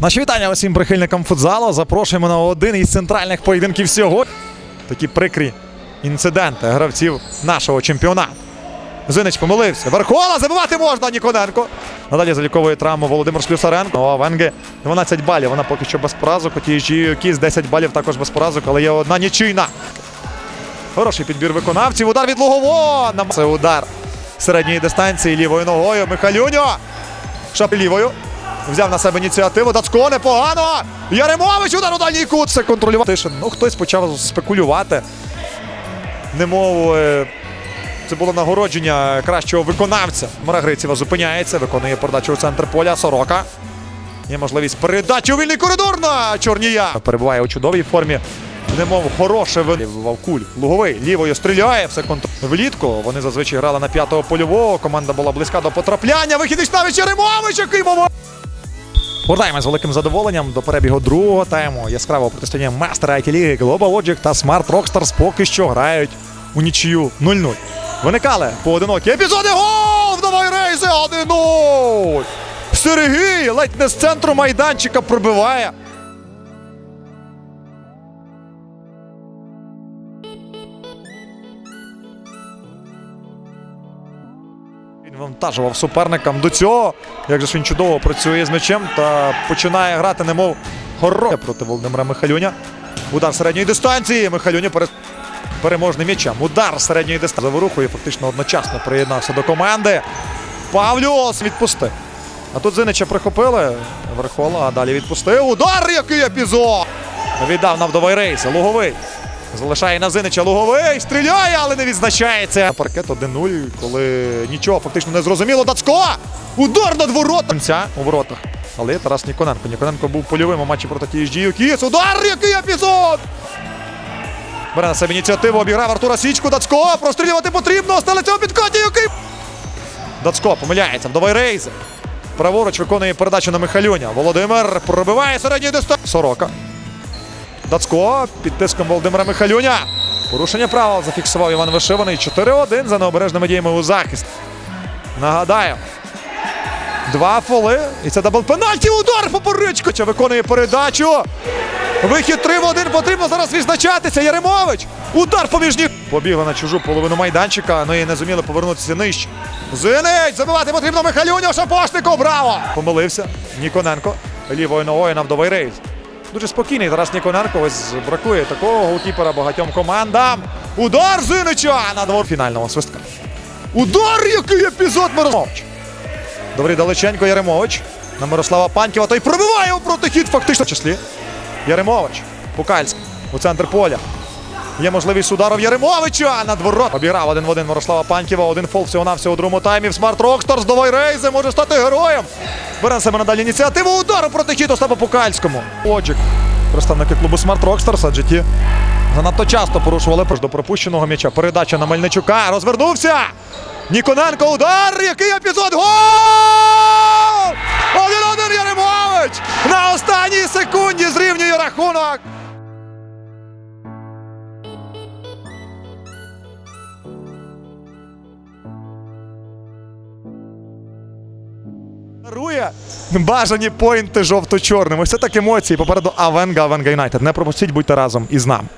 Наші вітання усім прихильникам футзалу. Запрошуємо на один із центральних поєдинків сьогодні. Такі прикрі інциденти гравців нашого чемпіонату. Зинич помилився. Верхола забивати можна Ніконенко. Надалі заліковує травму Володимир Слюсаренко. А Венге 12 балів. Вона поки що без поразок. Ті Кіс 10 балів також без поразок, але є одна нічийна. Хороший підбір виконавців. Удар від Лугового. Це удар середньої дистанції лівою ногою. Михалюньо. Шап лівою. Взяв на себе ініціативу. Дацько непогано. Яремович удар у дальній кут. Це контролював. Ну, хтось почав спекулювати. Немов е, це було нагородження кращого виконавця. Марагрицєва зупиняється, виконує передачу у центр поля. Сорока. Є можливість передачі у вільний коридор на Чорнія. Перебуває у чудовій формі. Немов хороше вивав куль. Луговий лівою стріляє, все контр... Влітку вони зазвичай грали на п'ятого польового. Команда була близька до потрапляння. Вихід Іштавич Яремович, який момент! Повертаємось з великим задоволенням до перебігу другого тайму. Яскравого протистояння мастера IT ліги Global Logic та Smart Rockstars поки що грають у нічию 0-0. Виникали поодинокі епізоди. Гол! Вдової рейси 1-0! Сергій ледь не з центру майданчика пробиває. Вантажував суперникам до цього. Як же ж він чудово працює з м'ячем та починає грати, немов хоро проти Володимира Михалюня. Удар середньої дистанції. Михалюня перед переможним м'ячем. Удар середньої дистанції. Заворухою фактично одночасно приєднався до команди. Павлюс відпустив. А тут Зинича прихопили. Верхола, а далі відпустив. Удар, який епізод! Віддав на вдовий рейс. Луговий. Залишає на Зинича Луговий. Стріляє, але не відзначається. Паркет 1-0, коли нічого фактично не зрозуміло. Дацько! Удар над воротом. У воротах. Але є Тарас Ніконенко. Ніконенко був польовим у матчі проти TSG Кіс. Удар, який епізод! Бере на себе ініціативу, обіграв Артура Січку. Дацько. Прострілювати потрібно. Стелиться у підкаті, який. Дацько помиляється. Вдовий рейс. Праворуч виконує передачу на Михалюня. Володимир пробиває середній дистанції. Сорока. Дацько під тиском Володимира Михалюня. Порушення правил зафіксував Іван Вишиваний. 4-1 за необережними діями у захист. Нагадаю. Два фоли. І це дабл пенальті. Удар по поричку. Чи виконує передачу. Вихід 3 в 1. Потрібно зараз відзначатися. Яремович. Удар поміж ніг. Побігли на чужу половину майданчика. Ну і не зуміли повернутися нижче. Зинич! Забивати потрібно Михалюню. Шапошнику. Браво! Помилився. Ніконенко. Лівою ногою на вдовий рейс. Дуже спокійний Тарас Ніконенко. Ось бракує такого голкіпера багатьом командам. Удар Зинича на двор фінального свистка. Удар, який епізод Мирославович. Добрий Далеченко Яремович. На Мирослава Паньківа. Той пробиває у протихід фактично. В числі. Яремович. Пукальський. У центр поля. Є можливість удару Яремовича над ворот. Обіграв один в один Мирослава Паньківа. Один фол всього навсього у другому таймі. Смарт Рокстарс. Довой рейзи може стати героєм. Бере себе надалі ініціативу. Удару проти хід Остапа Пукальському. Оджик. Представники клубу Смарт Рокстарс, адже ті занадто часто порушували до пропущеного м'яча. Передача на Мельничука. Розвернувся. Ніконенко. Удар. Який епізод? Гол! Один-один Яремович! На останній секунді зрівнює рахунок. Дарує бажані поінти жовто-чорним. Ось це так емоції. Попереду Авенга, Авенга Юнайтед. Не пропустіть, будьте разом із нами.